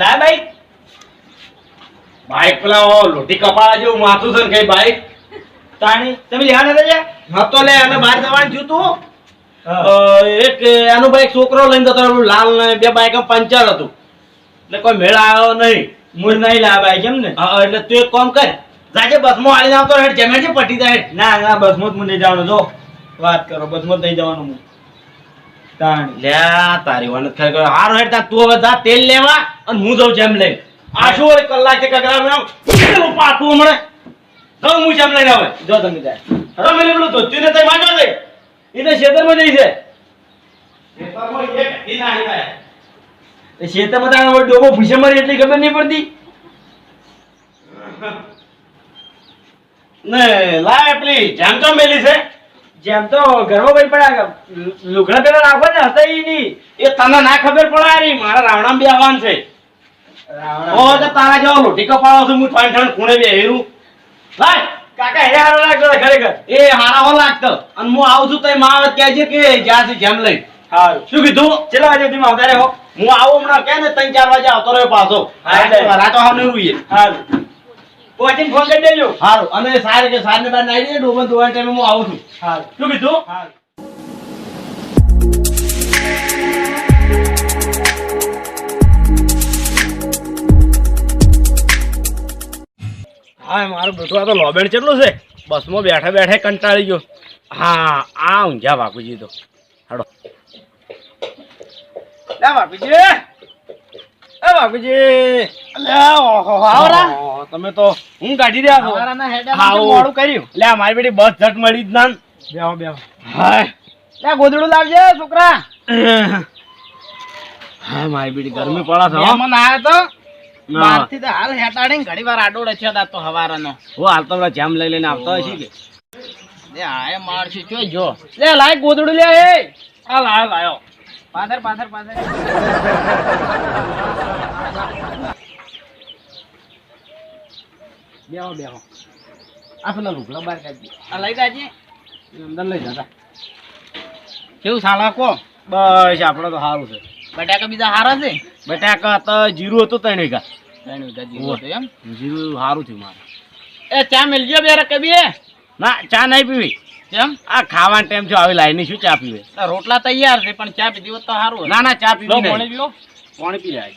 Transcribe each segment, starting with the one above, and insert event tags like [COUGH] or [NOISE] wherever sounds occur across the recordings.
લાય bike bike પેલા ઓ લોટી કપાળા જેવું માથું છે ને કઈ બાઈક? તાણી તમે લેવા નતા જા હતો લે અને બહાર જવાનું થયું તું. એક એનું બાઈક છોકરો લઈને જતો લાલ ને બે બાઈક પંચર હતું. એટલે કોઈ મેળ આવ્યો નહીં. મૂળ નહીં લાવ બાઈક એમ ને? હા, એટલે તું એક કામ કર. જાજે બસમાં આવીને આવતો હેઠ જમે છે પટી જાય. ના ના બસમાં જ મને નહીં જવાનું. જો વાત કરો બસમાં જ નહીં જવાનું હું. તાણી. તારી વાનત ખરેખર હારો હેડ તા તું હવે જા તેલ લેવા અને હું જઉં જેમ લઈ આ શું વળી કલાક છે કગરા મેં આમ પાટું હમણે? જાઉં હું જેમ લઈને આવે જો તમે જાય. હવે મેં પેલું ધોતીને તઈ માંડવા દે એ તો ખેતરમાં જઈ છે. ખેતરમાં એક જાય. ખેતરમાં તારા ડોબો ભૂસે મારી એટલી ખબર નહીં પડતી. ને લાય પેલી જેમ તો મેલી છે. જેમ તો ભાઈ પણ લુગડા પેલા રાખો ને હતા ઈ એ તને ના ખબર પડારી મારા રાવણામાં બે આવવાન છે. ઓ તો તારા જેવો લોટી કપાળો છું હું ઠણ ઠણ ખૂણે બેહીરું ભાઈ કાકા હે હારો લાગતો ખરેખર. એ હારા હો લાગતો. અને હું આવું છું તો માવત કહેજે કે જ્યાંથી જેમ લઈ. હારું. શું કીધું? ચેલા વાગે તમે આવતા હો હું આવું હમણાં કે ને ત્રણ ચાર વાગે આવતો રહ્યો પાછો. રાતો હાવ રૂઈએ. હારું. પહોંચીને ફોન કરી દેજો. હારું. અને સાર કે સાર ને બાર નાઈ દે ડોબન ધોવાના ટાઈમે હું આવું છું. હારું. શું કીધું? હારું. હા મારું બધું આ તો લોબેણ કેટલું છે? બસમાં બેઠા બેઠે કંટાળી ગયો. હા આ ઊંઝા બાપુજી તો. હાડો લે બાપુજી. બાપુજી. તમે તો હું કાઢી રહ્યા છો. આવરાના હેડે. મોડું કર્યું. લે મારી બેટી બસ ઝટ મળી જ ના. બેહો બેહો. હાય. લે ગોદડું લાવજે છોકરા. હા મારી બેટી ગરમી પડે છે હો. આયો તો. બહારથી તો હાલ હેટાડીને ઘડી વાર આડોડે છે તો હવારાનો. હું હાલ તો જામ લઈ લઈને આવતો હશે કે? લે આય માર છે જો. લે લાય ગોદડું લે એ. આ હાલ લાયો. પાથર પાથર પાથર. બેહો બેહો. આ પેલા લુગડા બહાર કાઢી આ લઈ જાજે. અંદર લઈ જતા કેવું સાલા કો? બસ આપણે તો સારું છે. બટાકા બીજા સારા છે? બટાકા તો જીરું હતું ત્રણ વીઘા. ત્રણ વીઘા જીરું હતું એમ? જીરું સારું થયું મારે. એ ચા મેલજો બે રકબી ના ચા નહીં પીવી. કેમ આ ખાવાનો ટાઈમ છે આવી લાઈની શું ચા પીવે? રોટલા તૈયાર છે પણ ચા પીધી હોત તો સારું ના ના ચા પીવી પાણી પી જાય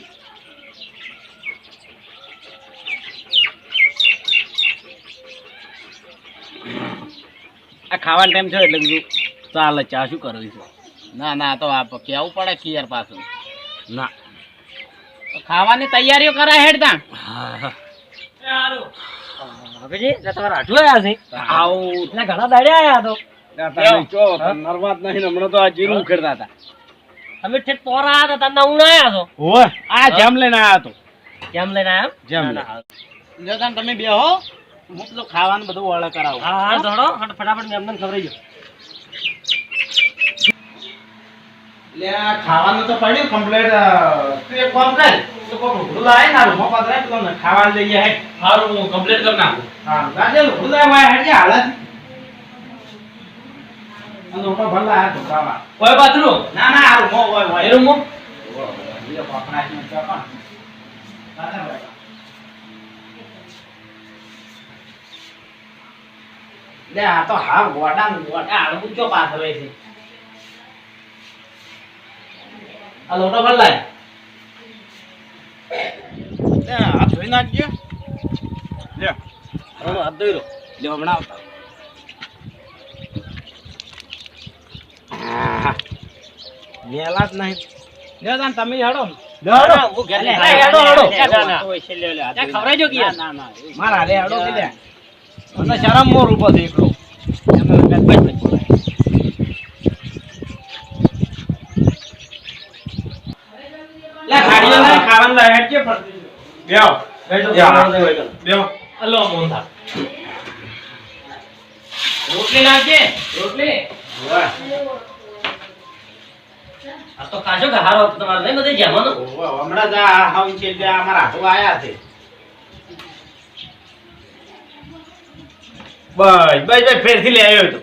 આ ખાવાનો ટાઈમ થયો એટલે કીધું ચાલે ચા શું કરવી છે? ના ના તો આ કેવું પડે કે યાર પાછું. ના. ખાવાની તૈયારીઓ કરે હેડતા હા. હવેજી તમારા આટલું આવ્યા છે. આવું. એટલે ઘણા દાડે આવ્યા તો. તમે નહીં હમણાં તો આ જીરું ઉખેડતા હતા. અમે ઠેઠ પોરા હતા તમને હું આવ્યા છો? હોવે આ જેમ લઈને આવ્યો હતો કેમ લઈને આવ્યા જેમ જો તમે બે હો. હું પેલું ખાવાનું બધું વળ કરાવું. હા હા ધોડો ફટાફટ મેં અમને ખબર ગયો એટલે ખાવાનું તો પડ્યું કમ્પ્લેટ તું એક કામ કર તો કોઈ ઢોકળું લાવે ને લઈ જાય હું. કમ્પ્લીટ કરી નાખું. હા ગાજે વાય હાલત કોઈ બાથરૂમ? ના ના આ રૂમમાં હોય હોય. એ રૂમ બીજો છે તો પણ. પાછળ હોય. લે આ તો હા ગોડા ગોડા હાલ ઊંચો પાથર છે? આ લોટો ભર લાય. હાથ ધોઈ નાખજો. લે હવે હાથ ધોઈ લો. લે હમણાં આવતા. વેલા જ નહીં. લે તાન તમે હેડો. મારા હારે હેડો કે લે મને શરમ મોર ઊભો છે એકલો. રોટલી નાખજે. રોટલી? આ તો કાચો હારો તમારે. નહીં બધે જમવાનું હમણાં જ આ હાવ છે એટલે અમારા હાથો આયા છે. બસ બસ બસ ફેરથી લઈ આવ્યો તો.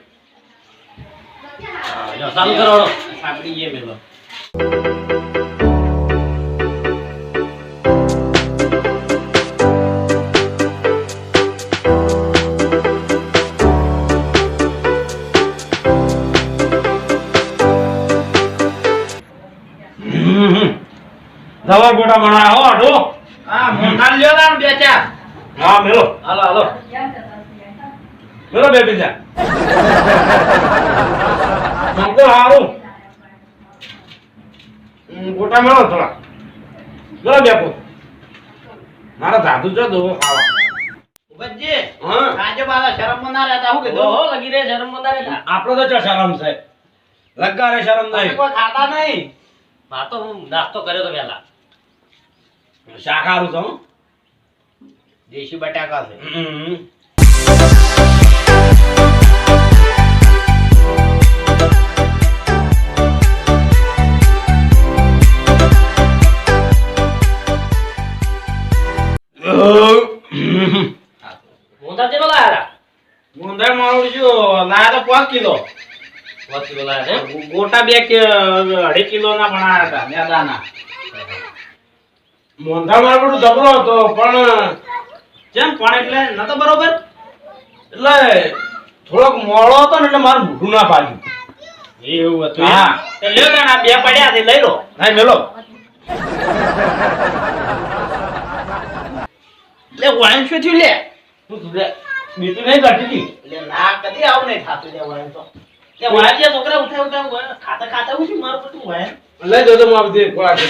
દવા ગોટા મણા આવો આટો હા મોટા લ્યો બે ચાર. હા મેલો. હાલો હાલો. મેલો બે બીજા. મંકો હારું. ગોટા મેળો થોડા. મેળો બે પોત મારા ધાતુ છે દો ખાવા. ભુપતજી હા. આજે પાછા શરમમાં ના રહેતા હું કીધું? ઓહો, લગી રે શરમ મંદારે તા. આપણો તો ચો શરમ છે? લગારે શરમ તમે નહીં. કોઈ ખાતા નહીં? મા તો હું નાસ્તો કર્યો તો પહેલા. શાકાહારું છો હો? દેશી બટાકા છે. હમ. [COUGHS] લાયા મારું છું લાયા તો પાંચ કિલો. હતા કિલો લાયા છે ગોટા બે કે અઢી કિલો ના બનાવ્યા હતા મેદાના. મોંઘા માર જબરો હતો પણ જેમ પણ એટલે ન તો બરોબર? એટલે થોડોક મોડો હતો ને એટલે મારું મોઢું ના પાડ્યું. એવું હતું હા. લ્યો આ બે પડ્યા છે લઈ લો. નહીં મેલો. લે વાઈન શું થયું લે? તું લે? બીજું નહીં કાઢી હતી લે ના કદી આવું નહીં થાતું લે વાઈન તો. લે વાઈન છોકરા ઉઠાવ ઉઠાવ ખાતા ખાતા હું છું મારું બધું વાઈન લઈ જજો મારું ખોરાક. લે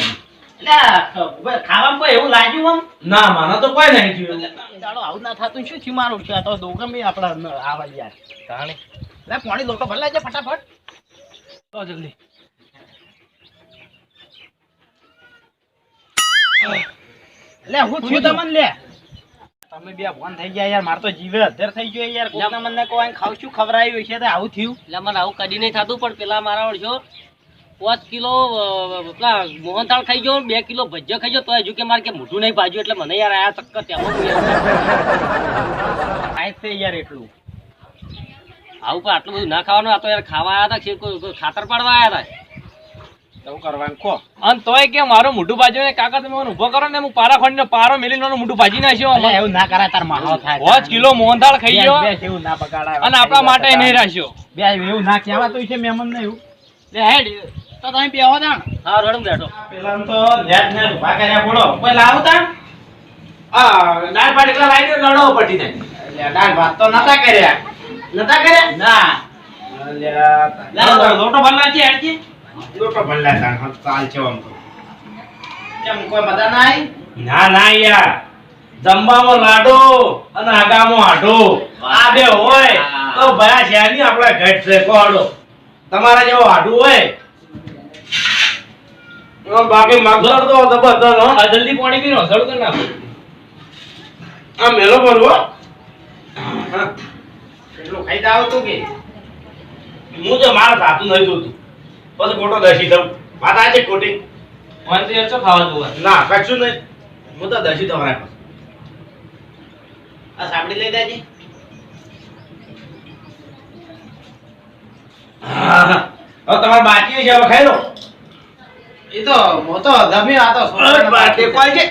ખાવામાં કોઈ એવું લાગ્યું આમ? ના માનો તો કોઈ નહીં થયું. ચાલો આવું ના થાતું શું થયું મારું? છે આ તો દોગમ આપણા આવા યાર તાણે. લે પાણી લોટો ભરલા છે ફટાફટ. તો જલ્દી. લે હું થયું તમને લે. તમે બે ફોન થઈ ગયા યાર માર તો જીવે અધર થઈ ગયો યાર. કોકના મને કોઈ ખાવ શું ખવરાયું છે તો આવું થયું? એટલે મને આવું કદી નહીં થતું પણ પેલા મારા ઓળખ્યો પાંચ કિલો પેલા મોહનથાળ ખાઈ ગયો બે કિલો ભજીયા ખાઈ ગયો તો હજુ કે મારે કે મોઢું નહીં ભાજ્યું એટલે મને યાર આ ચક્કર ત્યાં છે યાર એટલું. આવું પણ આટલું બધું ના ખાવાનું આ તો યાર ખાવા આવ્યા હતા કોઈ ખાતર પાડવા આવ્યા હતા. એવું કરવાનું કો અને તોય કે મારું મોઢું ભાજ્યું ને કાકા તમે ઊભો કરો ને હું પારા ખોડીને પારો મેલીને મારું મોઢું ભાજી નાખ્યો એવું ના કરાય તાર માહો થાય. પાંચ કિલો મોહનથાળ ખાઈ ગયો. એવું ના બગાડાય. અને આપણા માટે નહીં રાખ્યો. બે એવું ના કહેવાતું છે મહેમાન ને એવું હેડ. તો તમે બેહો તાણ હા રડમ બેઠો. પેલા તો નેટ ને ઊભા કર્યા બોલો. કોઈ લાવો તાણ? આ દાળ ભાત એકલા દો લડો પટી જાય. એટલે દાળ ભાત તો નતા કર્યા. નતા કર્યા? ના. લોટો ભરલા છે હેડ લોટો ભલ્લા તાણ હા, ચાલ છે આમ તો. કેમ કોઈ બધા ના આઈ ના ના યાર. જમવામાં લાડો અને આગામાં આઢો આ બે હોય. તો ભયા શહેરની આપડે ઘટ છે કોડો તમારા જેવો આઢું હોય બાકી મગર તો જબરદસ્ત હો જલ્દી પાણી પીનો સળ કરી નાખો. આ મેલો ભરવો. એટલો ખાઈ તું કે? હું તો મારા સાતું નહીં જોતું. પછી ખોટો દસી દઉં વાત આજે ખોટી? મને તો યાર ખાવા જોવા ના કશું નહીં. હું તો દસી પાસે. આ સાંભળી લઈ દેજે હા, હા. હવે તમારે બાકી છે હવે ખાઈ લો. એ તો મો તો ગમે આ તો બાકી કોઈ છે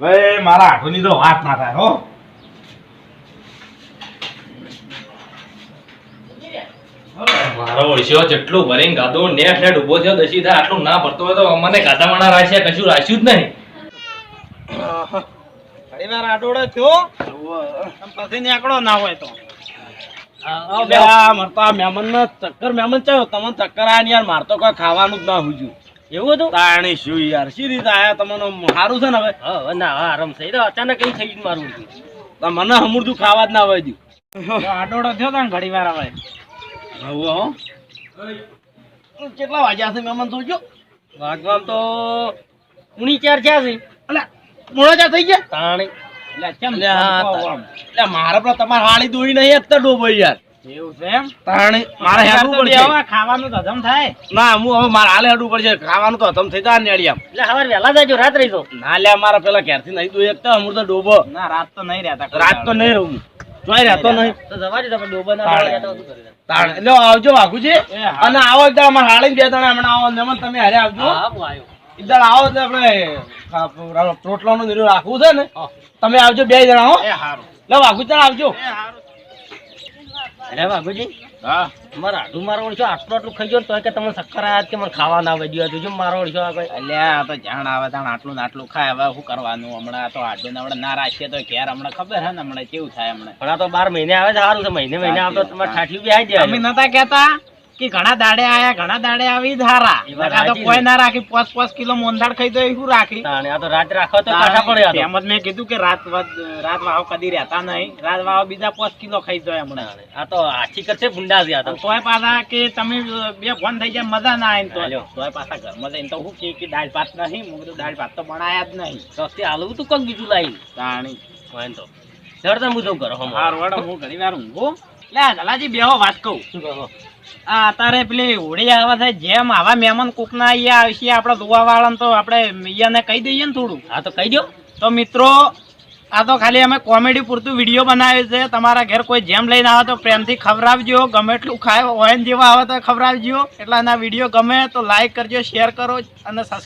ભાઈ મારા આઠોની તો વાત ના થાય હો. મારો ઓળશ્યો જેટલું ભરીને ગાધો નેટ નેટ ઊભો થયો દસી થાય આટલું ના ભરતો હોય તો મને ગાધા માણા રાખ્યા કશું રાખ્યું જ નહીં. ઘણી વાર આડોડો થયો? પછી નીકળો ના હોય તો. મને હમુરદું ખાવા જ ના વધ્યું આડોડો થયો તો ઘણી વાર આવે. હવે હો. કેટલા વાગ્યા છે મહેમાન તો જો? તો ઉણી ચાર થયા છે. અલા મોડા ચાર થઈ ગયા? તાણી. મારે પણ તમારે હાળી દોઈ નહીં એક તો ડોબો યાર. એવું છે એમ? તાણી મારે હેડવું પડશે. ખાવાનું તો હજમ થાય. ના હું હવે મારે હાલે હેડવું પડશે. ખાવાનું તો હતમ થઈ જાય ને એટલે સવારે વહેલા જાજો રાત રહી ના લે મારા પેલા ઘેરથી નહીં દોઈ એક તો અમૃત ડોબો. ના રાત તો નહીં રહેતા રાત તો નહીં રહું જોઈ રહેતો નહીં તો જવા દે તમે ડોબા ના તાણે. રહેતા હોય તો કરી દે. તાણ. એટલે આવજો વાઘુજી. અને આવો એકદમ અમારે હાળી બે જણા હમણાં આવો તમે હારે આવજો. હા હું આવ્યો. એકદમ આવો તો આપણે રોટલાનું નીરું રાખવું છે ને તમે આવજો બે જણા હો. એ હારું. લે વાઘુ ચાલ આવજો. એ હારું. અરે વાઘુજી હા. મારા આડું મારો ઓળખ્યો આટલું આટલું ખાઈ ગયો તો કે તમને શક્કર આયા જ કે મને ખાવા ના આવે હતું જો મારો ઓળખ્યો આ કોઈ? અલ્યા આ તો જાણ આવે તાણ આટલું આટલું ખાય હવે શું કરવાનું? હમણાં તો આડું ને હમણાં ના રાખીએ તો ઘેર હમણાં ખબર હે ને હમણાં કેવું થાય હમણાં. પણ તો બાર મહિને આવે છે સારું છે મહિને મહિને આવતો તમારે ઠાઠી બી આવી જાય. અમે નતા કેતા કે ઘણા દાડે આયા ઘણા દાડે આવી ધારા. તો કોઈ ના રાખી પાંચ પાંચ કિલો મોંધાડ ખાઈ તો એવું રાખી? આ તો રાત રાખો તો કાઢા પડે એમ જ મેં કીધું કે રાત રાત વાવ કદી રહેતા નહીં. રાત વાવ બીજા પાંચ કિલો ખાઈ જાય હમણાં આ તો આછી કરશે ભૂંડા તો. તોય પાછા કે તમે બે ફોન થઈ જાય મજા ના આવીને તો. તોય પાછા ઘરમાં જઈને તો હું કે કે દાળ ભાત નહીં હું કીધું દાળ ભાત તો બનાયા જ નહીં. રસ્તે હાલવું તું કંઈક બીજું લાવી તાણી. તો ચડતા હું ઘરે હમણાં. હારું હું ઘણી વાર ઊંઘું. લે ગલાજી બેહો વાત કહું. શું કહો? આ અત્યારે પેલી હોળી આવે છે જેમ આવા મહેમાન કોકના અહીંયા આવશે આપણા દુવા વાળાને તો આપણે અહીંયાને કહી દઈએ ને થોડું. હા તો કહી દો. તો મિત્રો આ તો ખાલી અમે કોમેડી પૂરતું વીડિયો બનાવ્યું છે. તમારા ઘેર કોઈ જેમ લઈને આવે તો પ્રેમથી ખવડાવજો. ગમે એટલું ખાય ઓન જેવા આવે તો ખવડાવજો. એટલે આના વીડિયો ગમે તો લાઈક કરજો શેર કરો અને સબસ્ક્રાઈબ